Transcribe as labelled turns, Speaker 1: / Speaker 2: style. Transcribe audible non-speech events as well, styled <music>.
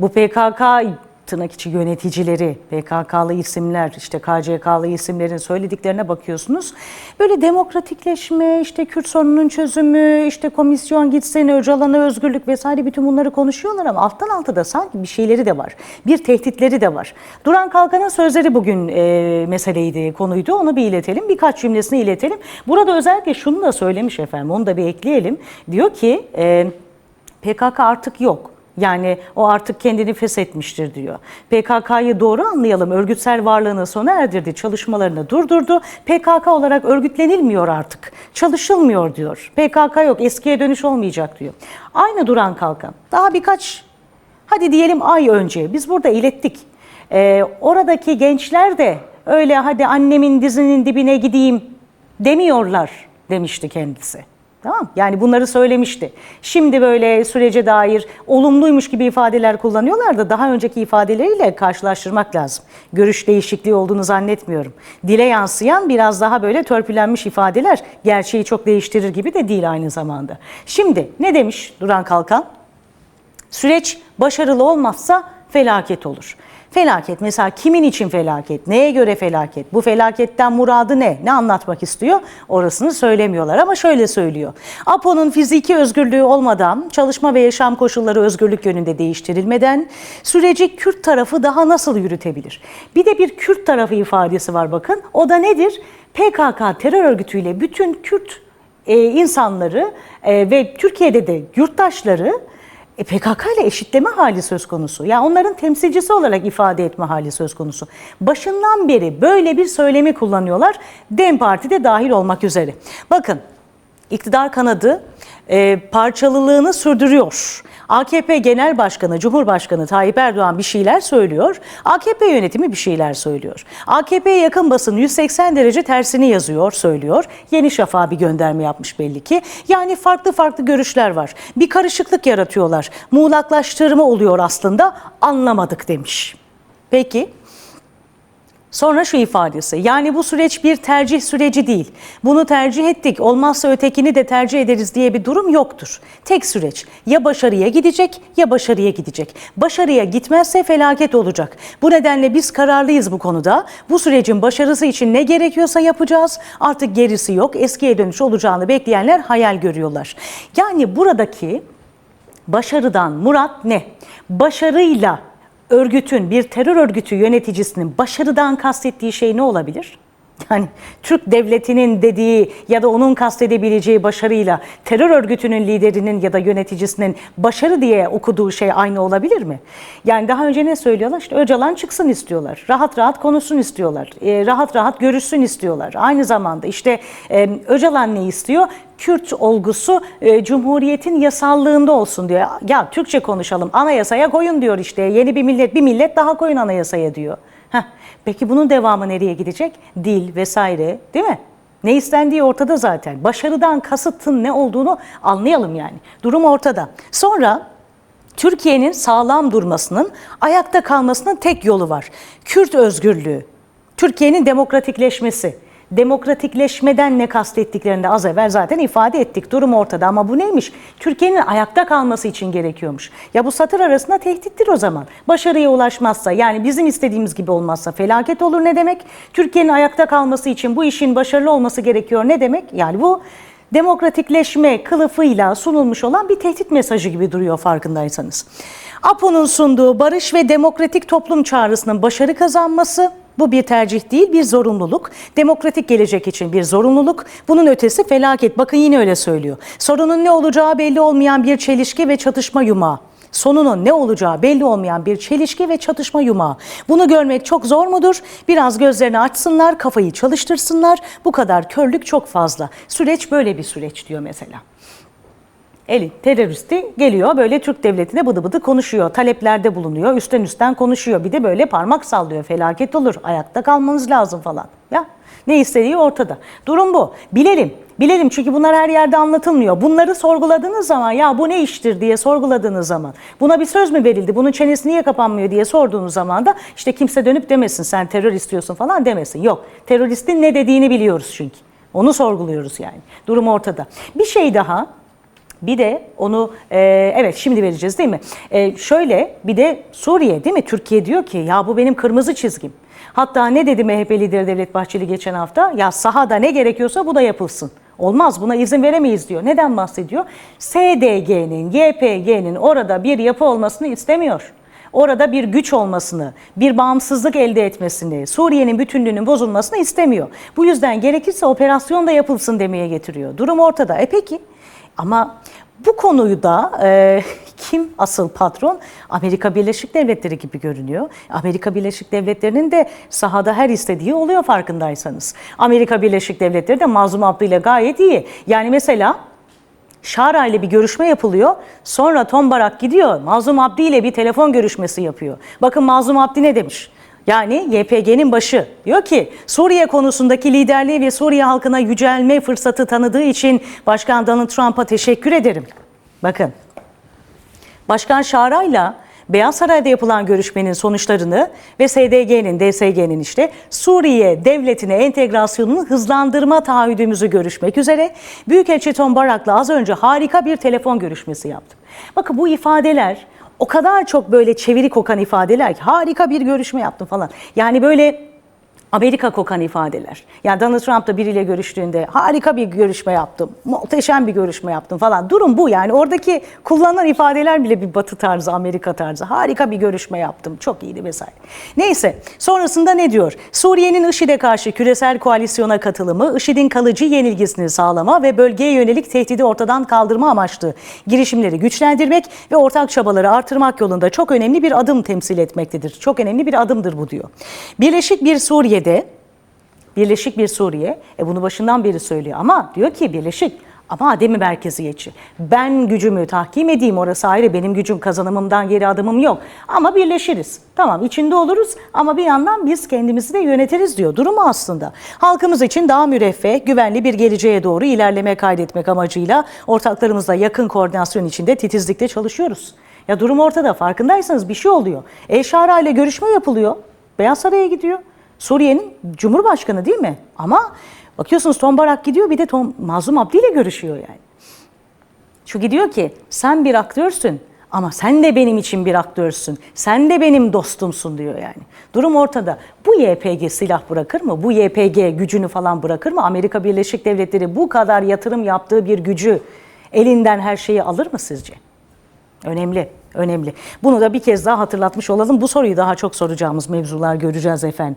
Speaker 1: Bu PKK tırnak içi yöneticileri, PKK'lı isimler, işte KCK'lı isimlerin söylediklerine bakıyorsunuz. Böyle demokratikleşme, işte Kürt sorununun çözümü, işte komisyon gitsin, Öcalan'a özgürlük vesaire bütün bunları konuşuyorlar ama alttan alta da sanki bir şeyleri de var. Bir tehditleri de var. Duran Kalkan'ın sözleri bugün e, meseleydi, konuydu. Onu bir iletelim. Birkaç cümlesini iletelim. Burada özellikle şunu da söylemiş efendim, onu da bir ekleyelim. Diyor ki e, PKK artık yok. Yani o artık kendini feshetmiştir diyor. PKK'yı doğru anlayalım. Örgütsel varlığını sona erdirdi, çalışmalarını durdurdu. PKK olarak örgütlenilmiyor artık. Çalışılmıyor diyor. PKK yok, eskiye dönüş olmayacak diyor. Aynı Duran Kalkan. Daha birkaç, hadi diyelim ay önce biz burada ilettik. Ee, oradaki gençler de öyle hadi annemin dizinin dibine gideyim demiyorlar demişti kendisi. Tamam Yani bunları söylemişti. Şimdi böyle sürece dair olumluymuş gibi ifadeler kullanıyorlar da daha önceki ifadeleriyle karşılaştırmak lazım. Görüş değişikliği olduğunu zannetmiyorum. Dile yansıyan biraz daha böyle törpülenmiş ifadeler gerçeği çok değiştirir gibi de değil aynı zamanda. Şimdi ne demiş Duran Kalkan? Süreç başarılı olmazsa felaket olur. Felaket mesela kimin için felaket? Neye göre felaket? Bu felaketten muradı ne? Ne anlatmak istiyor? Orasını söylemiyorlar ama şöyle söylüyor. APO'nun fiziki özgürlüğü olmadan, çalışma ve yaşam koşulları özgürlük yönünde değiştirilmeden süreci Kürt tarafı daha nasıl yürütebilir? Bir de bir Kürt tarafı ifadesi var bakın. O da nedir? PKK terör örgütüyle bütün Kürt e, insanları e, ve Türkiye'de de yurttaşları e, PKK ile eşitleme hali söz konusu. Ya onların temsilcisi olarak ifade etme hali söz konusu. Başından beri böyle bir söylemi kullanıyorlar. Dem Parti de dahil olmak üzere. Bakın iktidar kanadı e, parçalılığını sürdürüyor. AKP Genel Başkanı, Cumhurbaşkanı Tayyip Erdoğan bir şeyler söylüyor. AKP yönetimi bir şeyler söylüyor. AKP'ye yakın basın 180 derece tersini yazıyor, söylüyor. Yeni Şafak'a bir gönderme yapmış belli ki. Yani farklı farklı görüşler var. Bir karışıklık yaratıyorlar. Muğlaklaştırma oluyor aslında. Anlamadık demiş. Peki Sonra şu ifadesi yani bu süreç bir tercih süreci değil. Bunu tercih ettik olmazsa ötekini de tercih ederiz diye bir durum yoktur. Tek süreç ya başarıya gidecek ya başarıya gidecek. Başarıya gitmezse felaket olacak. Bu nedenle biz kararlıyız bu konuda. Bu sürecin başarısı için ne gerekiyorsa yapacağız. Artık gerisi yok. Eskiye dönüş olacağını bekleyenler hayal görüyorlar. Yani buradaki başarıdan murat ne? Başarıyla örgütün, bir terör örgütü yöneticisinin başarıdan kastettiği şey ne olabilir? Yani Türk devletinin dediği ya da onun kastedebileceği başarıyla terör örgütünün liderinin ya da yöneticisinin başarı diye okuduğu şey aynı olabilir mi? Yani daha önce ne söylüyorlar? İşte Öcalan çıksın istiyorlar. Rahat rahat konuşsun istiyorlar. E, rahat rahat görüşsün istiyorlar. Aynı zamanda işte e, Öcalan ne istiyor? Kürt olgusu e, Cumhuriyet'in yasallığında olsun diyor. Ya Türkçe konuşalım anayasaya koyun diyor işte. Yeni bir millet bir millet daha koyun anayasaya diyor. Heh, peki bunun devamı nereye gidecek? Dil vesaire değil mi? Ne istendiği ortada zaten. Başarıdan kasıtın ne olduğunu anlayalım yani. Durum ortada. Sonra Türkiye'nin sağlam durmasının, ayakta kalmasının tek yolu var. Kürt özgürlüğü, Türkiye'nin demokratikleşmesi demokratikleşmeden ne kastettiklerini de az evvel zaten ifade ettik. Durum ortada ama bu neymiş? Türkiye'nin ayakta kalması için gerekiyormuş. Ya bu satır arasında tehdittir o zaman. Başarıya ulaşmazsa yani bizim istediğimiz gibi olmazsa felaket olur ne demek? Türkiye'nin ayakta kalması için bu işin başarılı olması gerekiyor ne demek? Yani bu demokratikleşme kılıfıyla sunulmuş olan bir tehdit mesajı gibi duruyor farkındaysanız. APO'nun sunduğu barış ve demokratik toplum çağrısının başarı kazanması bu bir tercih değil, bir zorunluluk. Demokratik gelecek için bir zorunluluk. Bunun ötesi felaket. Bakın yine öyle söylüyor. Sorunun ne olacağı belli olmayan bir çelişki ve çatışma yumağı. Sonunun ne olacağı belli olmayan bir çelişki ve çatışma yumağı. Bunu görmek çok zor mudur? Biraz gözlerini açsınlar, kafayı çalıştırsınlar. Bu kadar körlük çok fazla. Süreç böyle bir süreç diyor mesela. Eli teröristi geliyor böyle Türk devletine bıdı bıdı konuşuyor. Taleplerde bulunuyor. Üstten üstten konuşuyor. Bir de böyle parmak sallıyor. Felaket olur. Ayakta kalmanız lazım falan. Ya ne istediği ortada. Durum bu. Bilelim. Bilelim çünkü bunlar her yerde anlatılmıyor. Bunları sorguladığınız zaman ya bu ne iştir diye sorguladığınız zaman buna bir söz mü verildi? Bunun çenesi niye kapanmıyor diye sorduğunuz zaman da işte kimse dönüp demesin sen terör istiyorsun falan demesin. Yok. Teröristin ne dediğini biliyoruz çünkü. Onu sorguluyoruz yani. Durum ortada. Bir şey daha Bir de onu e, evet şimdi vereceğiz değil mi? E, şöyle bir de Suriye değil mi? Türkiye diyor ki ya bu benim kırmızı çizgim. Hatta ne dedi MHP lideri Devlet Bahçeli geçen hafta? Ya sahada ne gerekiyorsa bu da yapılsın. Olmaz buna izin veremeyiz diyor. Neden bahsediyor? SDG'nin, YPG'nin orada bir yapı olmasını istemiyor. Orada bir güç olmasını, bir bağımsızlık elde etmesini, Suriye'nin bütünlüğünün bozulmasını istemiyor. Bu yüzden gerekirse operasyon da yapılsın demeye getiriyor. Durum ortada. E peki ama bu konuyu da e, <laughs> kim asıl patron? Amerika Birleşik Devletleri gibi görünüyor. Amerika Birleşik Devletleri'nin de sahada her istediği oluyor farkındaysanız. Amerika Birleşik Devletleri de Mazlum Abdü ile gayet iyi. Yani mesela Şara ile bir görüşme yapılıyor. Sonra Tom Barak gidiyor. Mazlum Abdi ile bir telefon görüşmesi yapıyor. Bakın Mazlum Abdi ne demiş? Yani YPG'nin başı diyor ki Suriye konusundaki liderliği ve Suriye halkına yücelme fırsatı tanıdığı için Başkan Donald Trump'a teşekkür ederim. Bakın Başkan Şara'yla Beyaz Saray'da yapılan görüşmenin sonuçlarını ve SDG'nin, DSG'nin işte Suriye devletine entegrasyonunu hızlandırma taahhüdümüzü görüşmek üzere Büyükelçi Tom Barak'la az önce harika bir telefon görüşmesi yaptık. Bakın bu ifadeler o kadar çok böyle çeviri kokan ifadeler ki harika bir görüşme yaptım falan. Yani böyle Amerika kokan ifadeler. Yani Donald Trump da biriyle görüştüğünde harika bir görüşme yaptım, muhteşem bir görüşme yaptım falan. Durum bu yani oradaki kullanılan ifadeler bile bir batı tarzı, Amerika tarzı. Harika bir görüşme yaptım, çok iyiydi vesaire. Neyse sonrasında ne diyor? Suriye'nin IŞİD'e karşı küresel koalisyona katılımı, IŞİD'in kalıcı yenilgisini sağlama ve bölgeye yönelik tehdidi ortadan kaldırma amaçlı girişimleri güçlendirmek ve ortak çabaları artırmak yolunda çok önemli bir adım temsil etmektedir. Çok önemli bir adımdır bu diyor. Birleşik bir Suriye'de Birleşik bir Suriye, e bunu başından beri söylüyor ama diyor ki birleşik ama ademi merkeziyetçi. Ben gücümü tahkim edeyim orası ayrı benim gücüm kazanımımdan geri adımım yok. Ama birleşiriz. Tamam içinde oluruz ama bir yandan biz kendimizi de yönetiriz diyor. Durumu aslında. Halkımız için daha müreffeh, güvenli bir geleceğe doğru ilerleme kaydetmek amacıyla ortaklarımızla yakın koordinasyon içinde titizlikle çalışıyoruz. Ya durum ortada farkındaysanız bir şey oluyor. El Şara ile görüşme yapılıyor. Beyaz Saray'a gidiyor. Suriye'nin Cumhurbaşkanı değil mi? Ama bakıyorsunuz Tom Barak gidiyor bir de Tom Mazlum Abdi ile görüşüyor yani. Çünkü diyor ki sen bir aktörsün ama sen de benim için bir aktörsün. Sen de benim dostumsun diyor yani. Durum ortada. Bu YPG silah bırakır mı? Bu YPG gücünü falan bırakır mı? Amerika Birleşik Devletleri bu kadar yatırım yaptığı bir gücü elinden her şeyi alır mı sizce? Önemli, önemli. Bunu da bir kez daha hatırlatmış olalım. Bu soruyu daha çok soracağımız mevzular göreceğiz efendim.